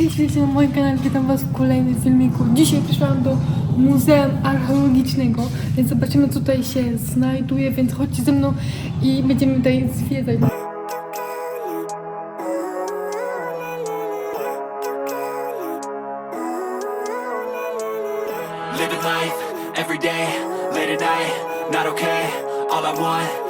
Cześć, witajcie na moim kanale, witam was w kolejnym filmiku. Dzisiaj przyszłam do Muzeum Archeologicznego, więc zobaczymy co tutaj się znajduje, więc chodźcie ze mną i będziemy tutaj zwiedzać. Living life every day, late at night, not okay. All I want,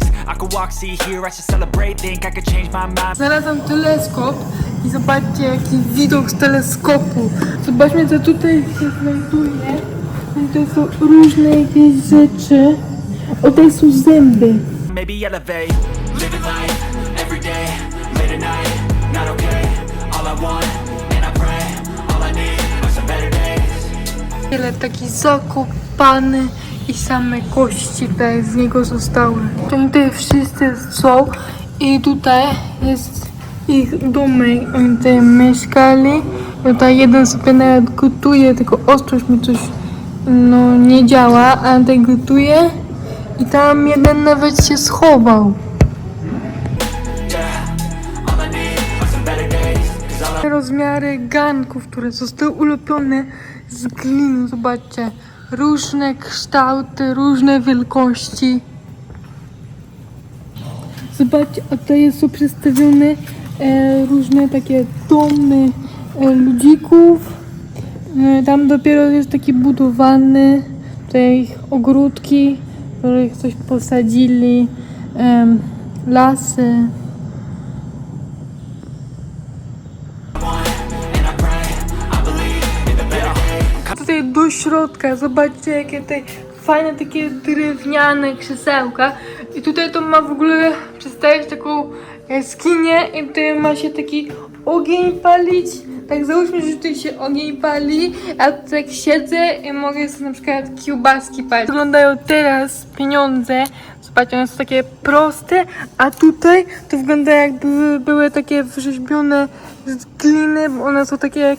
I could walk, see, hear, I should celebrate. Think I could change my mind. Znalazłam teleskop i zobaczcie jaki widok z teleskopu. Zobaczmy co tutaj się znajduje. Tutaj są różne jakieś rzeczy. O, tutaj są zęby. Maybe elevate. Living life every day, late at night, not okay. All I want, and I pray, all I need are some better days. Wiele taki zakopany i same kości tutaj z niego zostały. Tutaj wszyscy są i tutaj jest ich domek. Oni tutaj mieszkali. Tutaj jeden sobie nawet gotuje, tylko ostrość mi coś no nie działa, a tutaj gotuje i tam jeden nawet się schował. Rozmiary ganków, które zostały ulepione z gliny. Zobaczcie, różne kształty, różne wielkości. Zobaczcie, a tutaj są przedstawione e, różne takie domy e, ludzików. E, tam dopiero jest taki budowany, tutaj ogródki, w których coś posadzili, em, lasy. Środka, zobaczcie jakie tutaj fajne takie drewniane krzesełka i tutaj to ma w ogóle przedstawiać taką jaskinię i tutaj ma się taki ogień palić. Tak załóżmy, że tutaj się ogień pali, a tu tak siedzę i mogę sobie na przykład kiełbaski palić. Wyglądają teraz pieniądze, zobaczcie, one są takie proste, a tutaj to wygląda jakby były takie wrzeźbione z gliny, bo one są takie jak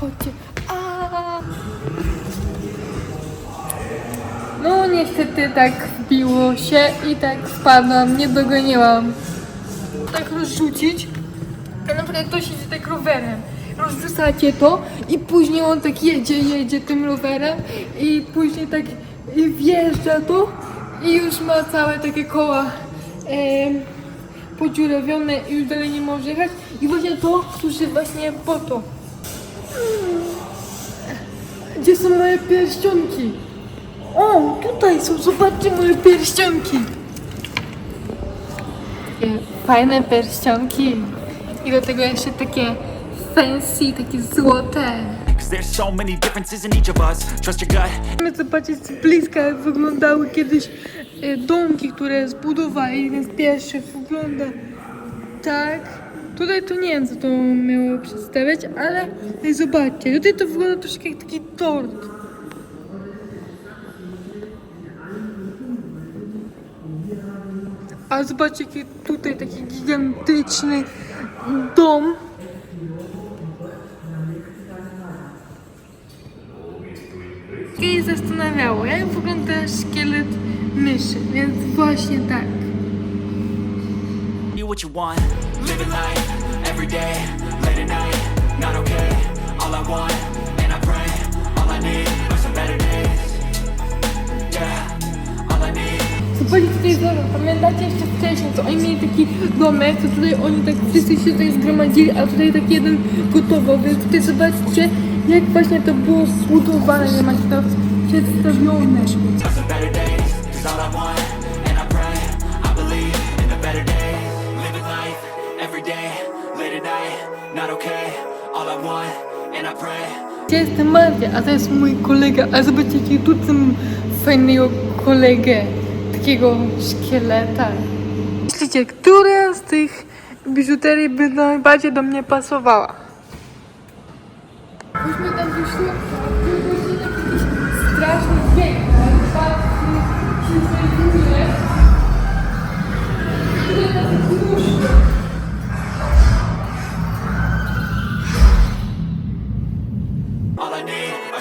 Tu? Chodźcie. A. No niestety tak wbiło się i tak spadłam, nie dogoniłam. Tak rozrzucić, a na przykład to siedzi tak rowerem. Rozrzucacie to i później on tak jedzie, jedzie tym rowerem i później tak i wjeżdża to i już ma całe takie koła em, podziurawione i już dalej nie może jechać. I właśnie to służy właśnie po to. Gdzie są moje pierścionki? O, tutaj są, zobaczcie moje pierścionki. Takie fajne pierścionki. I do tego jeszcze takie fancy, takie złote. Cause there's so many differences in each of us. Trust your gut. Chcemy zobaczyć z bliska, jak wyglądały kiedyś e, domki, które zbudowali. Więc pierwszy wygląda tak. Tutaj to nie wiem, co to miało przedstawiać, ale zobaczcie. Tutaj to wygląda troszkę jak taki tort. A zobaczcie, jaki tutaj taki gigantyczny dom. I zastanawiało, jak wygląda szkielet myszy, więc właśnie tak. You what you want. Living life every day, late at night, not okay. All I want, and I pray, all I need are some better days. Yeah, all I need. Zobaczcie tutaj pamiętacie jeszcze wcześniej, co oni mieli taki domek, to tutaj oni tak wszyscy się tutaj zgromadzili, a tutaj tak jeden gotował, więc tutaj zobaczcie, jak właśnie to było zbudowane, że macie to przedstawione. Are some better days, cause all I want, Ja jestem Marta, a to jest mój kolega, a zobaczcie, jaki tu mam fajnego kolegę, takiego szkieleta. Myślicie, która z tych biżuterii by najbardziej do mnie pasowała? Chodźmy tam do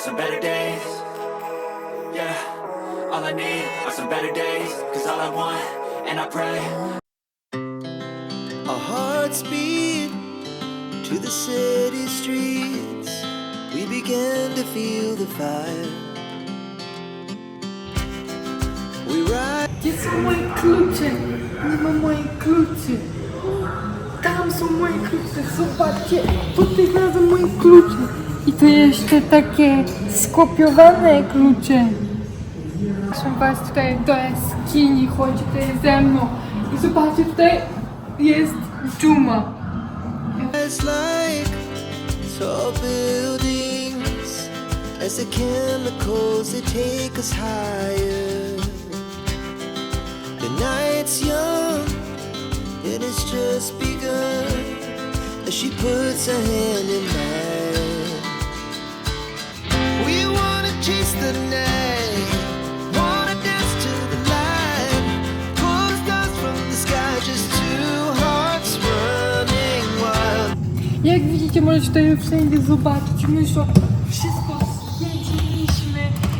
some better days. Yeah, all I need are some better days. Cause all I want, and I pray. Our hearts beat to the city streets. We begin to feel the fire. We ride. Gdzie są moje klucze? Nie ma moich kluczy. Tam są moje klucze, zobaczcie. Tutaj znalazłem moje klucze. I to jeszcze takie skopiowane klucze. Proszę was tutaj do jaskini, chodź tutaj ze mną. I zobaczcie, tutaj jest dżuma. It's like tall buildings as the chemicals they take us higher. The night's young and it's just begun as she puts her hand in mine. Możecie tutaj wszędzie zobaczyć. My już to wszystko zwiedziliśmy.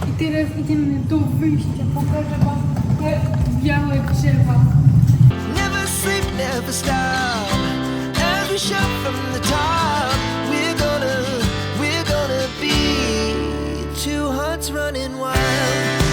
I teraz idziemy do wyjścia. Pokażę wam te białe drzewa. Never sleep, never stop. We shout from the top, we're gonna, we're gonna be two hearts running wild.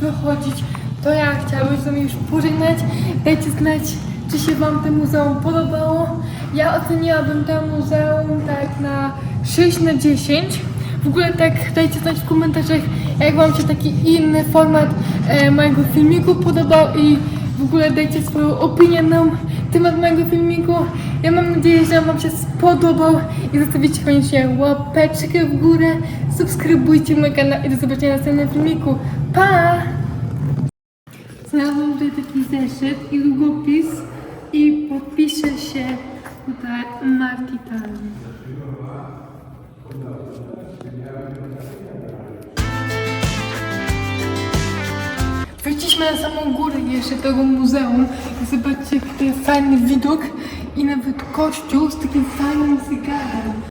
Wychodzić. To ja chciałabym z wami już pożegnać. Dajcie znać, czy się wam to muzeum podobało. Ja oceniłabym to muzeum tak na 6 na 10. W ogóle tak dajcie znać w komentarzach, jak wam się taki inny format e, mojego filmiku podobał i w ogóle dajcie swoją opinię na temat mojego filmiku. Ja mam nadzieję, że wam się spodobał i zostawicie koniecznie łapeczkę w górę, subskrybujcie mój kanał i do zobaczenia w następnym filmiku. Pa! Znalazłam tutaj taki zeszyt i długopis i podpiszę się tutaj Martitan. Wróciliśmy na samą górę jeszcze tego muzeum i zobaczcie, jaki to jest fajny widok i nawet kościół z takim fajnym zegarem.